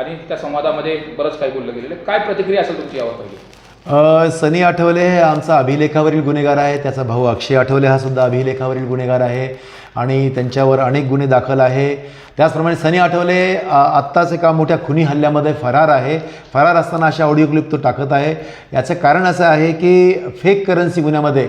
आणि त्या संवादामध्ये बरंच काही बोललं गेलेलं काय प्रतिक्रिया असेल तुमची यावर पहिली? सनी आठवले हे आमचा अभिलेखावरील गुन्हेगार आहे. त्याचा भाऊ अक्षय आठवले हा सुद्धा अभिलेखावरील गुन्हेगार आहे. आणि त्यांच्यावर अनेक गुन्हे दाखल आहे. त्याचप्रमाणे सनी आठवले आत्ताच एका मोठ्या खुनी हल्ल्यामध्ये फरार आहे. फरार असताना अशा ऑडिओ क्लिप तो टाकत आहे. याचं कारण असं आहे की फेक करन्सी गुन्ह्यामध्ये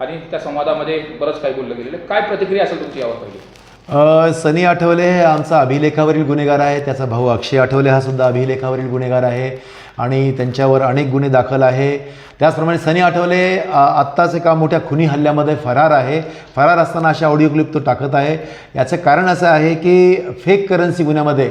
आणि त्या संवादामध्ये बरंच काही बोललं गेलेलं काय प्रतिक्रिया असेल तुमची यावर पहिली? सनी आठवले हे आमचा अभिलेखावरील गुन्हेगार आहे. त्याचा भाऊ अक्षय आठवले हा सुद्धा अभिलेखावरील गुन्हेगार आहे. आणि त्यांच्यावर अनेक गुन्हे दाखल आहे. त्याचप्रमाणे सनी आठवले आत्ताच एका मोठ्या खुनी हल्ल्यामध्ये फरार आहे. फरार असताना अशा ऑडिओ क्लिप तो टाकत आहे. याचं कारण असं आहे की फेक करन्सी गुन्ह्यामध्ये